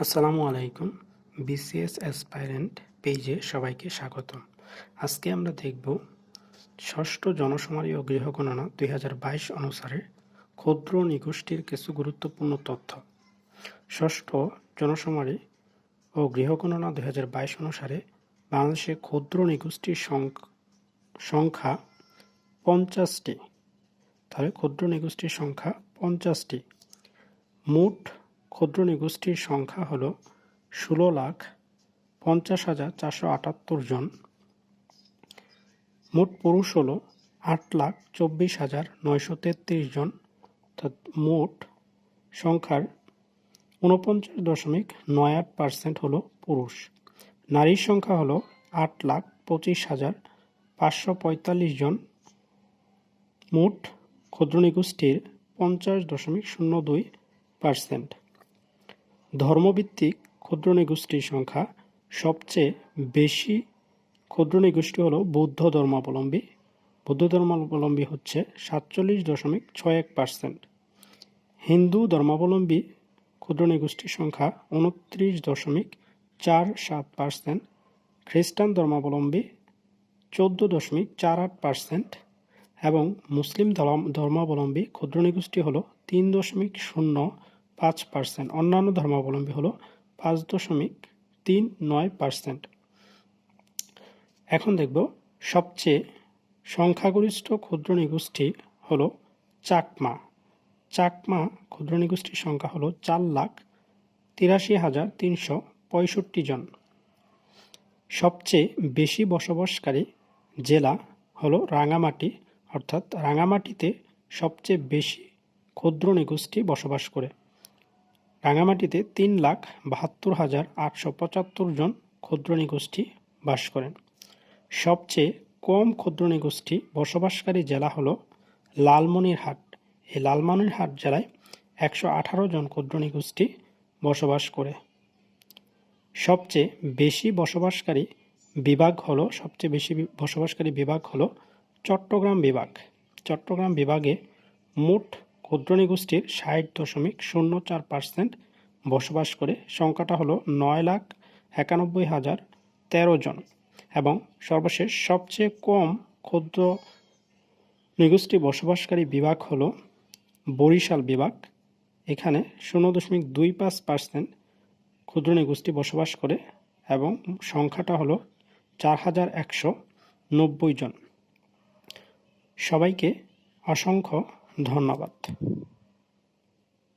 আসসালামু আলাইকুম, BCS aspirant পেজে সবাইকে স্বাগতম। আজকে আমরা দেখব ষষ্ঠ জনশুমারি ও গৃহগণনা দুই হাজার বাইশ অনুসারে ক্ষুদ্র নিগোষ্ঠীর কিছু গুরুত্বপূর্ণ তথ্য। ষষ্ঠ জনশুমারি ও গৃহগণনা দুই হাজার বাইশ অনুসারে বাংলাদেশে ক্ষুদ্র নিগোষ্ঠীর সংখ- সংখ্যা পঞ্চাশটি। তাহলে ক্ষুদ্র নিগোষ্ঠীর সংখ্যা পঞ্চাশটি। মোট ক্ষুদ্র নিগোষ্ঠীর সংখ্যা হল ষোলো লাখ পঞ্চাশ হাজার চারশো আটাত্তর জন। মোট পুরুষ হল আট লাখ চব্বিশ হাজার নয়শো তেত্রিশ জন। অর্থাৎ মোট সংখ্যার ঊনপঞ্চাশ দশমিক নয় আট পার্সেন্ট হল পুরুষ। নারীর সংখ্যা হল আট লাখ পঁচিশ হাজার পাঁচশো পঁয়তাল্লিশ জন। মোট ক্ষুদ্র নিগোষ্ঠীর পঞ্চাশ দশমিক শূন্য দুই পার্সেন্ট। ধর্মভিত্তিক ক্ষুদ্র নিগোষ্ঠীর সংখ্যা সবচেয়ে বেশি ক্ষুদ্র নিগোষ্ঠী হল বৌদ্ধ ধর্মাবলম্বী। বৌদ্ধ ধর্মাবলম্বী হচ্ছে সাতচল্লিশ দশমিক ছয় এক পার্সেন্ট। হিন্দু ধর্মাবলম্বী ক্ষুদ্র নিগোষ্ঠীর সংখ্যা উনত্রিশ দশমিক চার সাত পার্সেন্ট। খ্রিস্টান ধর্মাবলম্বী চোদ্দ দশমিক চার আট পার্সেন্ট। এবং মুসলিম ধর্ম- ধর্মাবলম্বী ক্ষুদ্র নিগোষ্ঠী হল তিন দশমিক শূন্য পাঁচ পার্সেন্ট। অন্যান্য ধর্মাবলম্বী হল পাঁচ দশমিক তিন নয় পার্সেন্ট। এখন দেখব সবচেয়ে সংখ্যাগরিষ্ঠ ক্ষুদ্র নিগোষ্ঠী হল চাকমা। চাকমা ক্ষুদ্র নিগোষ্ঠীর সংখ্যা হল চার লাখ তিরাশি হাজার তিনশো পঁয়ষট্টি জন। সবচেয়ে বেশি বসবাসকারী জেলা হলো রাঙামাটি, অর্থাৎ রাঙামাটিতে সবচেয়ে বেশি ক্ষুদ্র নিগোষ্ঠী বসবাস করে। রাঙামাটিতে তিন লাখ বাহাত্তর হাজার আটশো পঁচাত্তর জন ক্ষুদ্র নিগোষ্ঠী বাস করেন। সবচেয়ে কম ক্ষুদ্র নিগোষ্ঠী বসবাসকারী জেলা হলো লালমনিরহাট। এই লালমনিরহাট জেলায় একশো আঠারো জন ক্ষুদ্র নিগোষ্ঠী বসবাস করে। সবচেয়ে বেশি বসবাসকারী বিভাগ হলো, সবচেয়ে বেশি বসবাসকারী বিভাগ হলো চট্টগ্রাম বিভাগ। চট্টগ্রাম বিভাগে মোট ক্ষুদ্র গোষ্ঠীর ষাট দশমিক শূন্য চার পার্সেন্ট বসবাস করে। সংখ্যাটা হলো নয় লাখ একানব্বই হাজার তেরো জন এবং সর্বশেষ সবচেয়ে কম ক্ষুদ্র নিগোষ্ঠী বসবাসকারী বিভাগ হলো বরিশাল বিভাগ। এখানে শূন্য দশমিক দুই পাঁচ পার্সেন্ট ক্ষুদ্র নিগোষ্ঠী বসবাস করে এবং সংখ্যাটা হলো চার হাজার একশো নব্বই জন। সবাইকে অসংখ্য ধন্যবাদ।